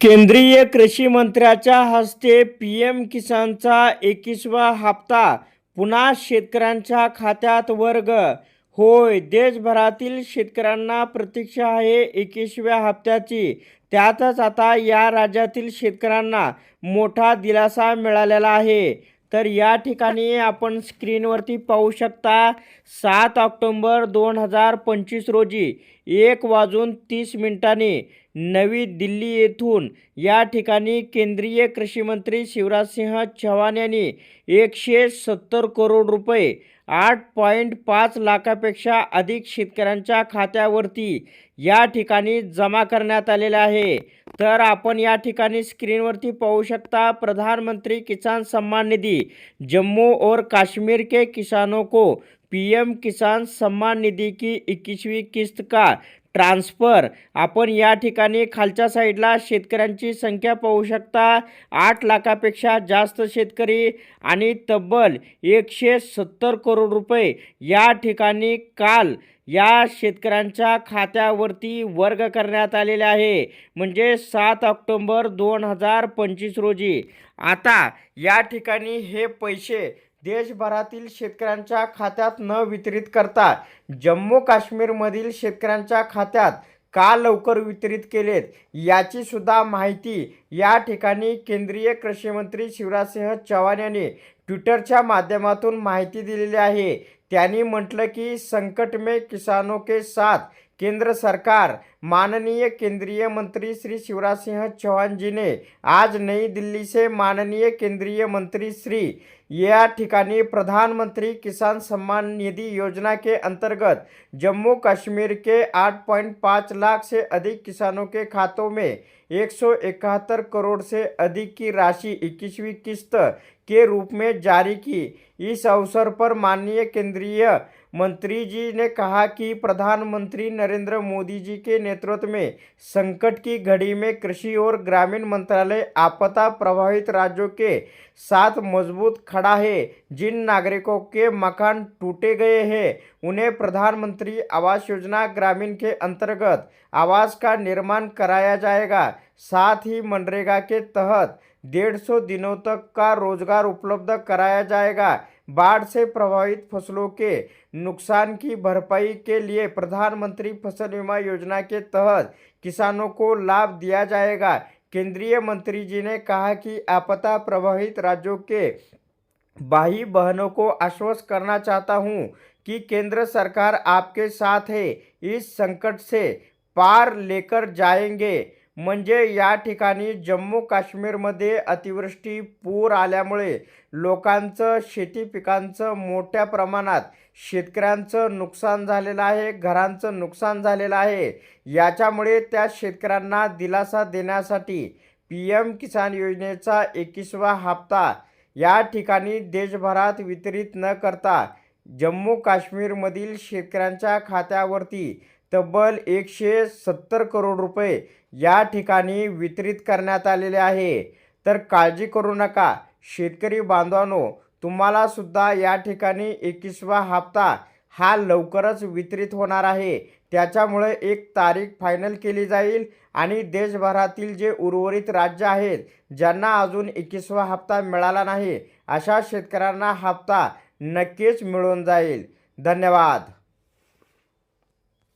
केंद्रीय कृषी मंत्र्याच्या हस्ते पी एम किसानचा एकवीसवा हप्ता. पुन्हा शेतकऱ्यांच्या खात्यात वर्ग. होय देशभरातील शेतकऱ्यांना प्रतीक्षा आहे एकवीसव्या हप्त्याची. त्यातच आता या राज्यातील शेतकऱ्यांना मोठा दिलासा मिळालेला आहे. तर या ठिकाणी आपण स्क्रीनवरती पाहू शकता सात ऑक्टोंबर दोन हजार पंचवीस रोजी एक वाजून तीस मिनिटांनी नवी दिल्ली येथून. या ठिकाणी केंद्रीय कृषीमंत्री शिवराजसिंह चव्हाण यांनी एकशे सत्तर करोड रुपये आठ पॉईंट पाच लाखापेक्षा अधिक शेतकऱ्यांच्या खात्यावरती या ठिकाणी जमा करण्यात आलेला आहे. तर आपण या ठिकाणी स्क्रीनवरती पाहू शकता प्रधानमंत्री किसान सम्मान निधी जम्मू और काश्मीर के किसानों को पीएम किसान सम्मान निधि की इक्कीसवीं किस्त का ट्रान्सफर. आपण या ठिकाणी खालच्या साईडला शेतकऱ्यांची संख्या पाहू शकता. आठ लाखापेक्षा जास्त शेतकरी आणि तब्बल एकशे सत्तर करोड रुपये या ठिकाणी काल या शेतकऱ्यांच्या खात्यावरती वर्ग करण्यात आलेले आहे. म्हणजे सात ऑक्टोंबर दोन हजार पंचवीस रोजी. आता या ठिकाणी हे पैसे देशभरातील शेतकऱ्यांच्या खात्यात न वितरित करता जम्मू काश्मीरमधील शेतकऱ्यांच्या खात्यात का लवकर वितरित केलेत याची सुद्धा माहिती या ठिकाणी केंद्रीय कृषी मंत्री शिवराजसिंह चव्हाण यांनी ट्विटरच्या माध्यमातून माहिती दिलेली आहे. त्यांनी म्हटलं की संकट में किसानों के साथ केंद्र सरकार माननीय केंद्रीय मंत्री श्री शिवराज सिंह चौहान जी ने आज नई दिल्ली से माननीय केंद्रीय मंत्री श्री या प्रधानमंत्री किसान सम्मान निधि योजना के अंतर्गत जम्मू कश्मीर के 8.5 लाख से अधिक किसानों के खातों में एक सौ इकहत्तर करोड़ से अधिक की राशि इक्कीसवीं किस्त के रूप में जारी की। इस अवसर पर माननीय केंद्रीय मंत्री जी ने कहा कि प्रधानमंत्री नरेंद्र मोदी जी के नेतृत्व में संकट की घड़ी में कृषि और ग्रामीण मंत्रालय आपदा प्रभावित राज्यों के साथ मज़बूत खड़ा है। जिन नागरिकों के मकान टूटे गए हैं उन्हें प्रधानमंत्री आवास योजना ग्रामीण के अंतर्गत आवास का निर्माण कराया जाएगा। साथ ही मनरेगा के तहत डेढ़ सौ दिनों तक का रोज़गार उपलब्ध कराया जाएगा। बाढ़ से प्रभावित फ़सलों के नुकसान की भरपाई के लिए प्रधानमंत्री फ़सल बीमा योजना के तहत किसानों को लाभ दिया जाएगा। केंद्रीय मंत्री जी ने कहा कि आपदा प्रभावित राज्यों के भाई बहनों को आश्वस्त करना चाहता हूँ कि केंद्र सरकार आपके साथ है इस संकट से पार लेकर जाएंगे. म्हणजे या ठिकाणी जम्मू काश्मीरमध्ये अतिवृष्टी पूर आल्यामुळे लोकांचं शेती पिकांचं मोठ्या प्रमाणात शेतकऱ्यांचं नुकसान झालेलं आहे घरांचं नुकसान झालेलं आहे. याच्यामुळे त्या शेतकऱ्यांना दिलासा देण्यासाठी पी एम किसान योजनेचा एकवीसवा हप्ता या ठिकाणी देशभरात वितरित न करता जम्मू काश्मीरमधील शेतकऱ्यांच्या खात्यावरती तब्बल एकशे सत्तर करोड रुपये या ठिकाणी वितरित करण्यात आलेले आहे. तर काळजी करू नका. शेतकरी बांधवांनो तुम्हाला सुद्धा या ठिकाणी एकवीसवा हप्ता हा लवकरच वितरित होणार आहे. त्याच्यामुळे एक तारीख फायनल केली जाईल आणि देशभरातील जे उर्वरित राज्य आहेत ज्यांना अजून एकवीसवा हप्ता मिळाला नाही अशा शेतकऱ्यांना हप्ता नक्कीच मिळून जाईल. धन्यवाद.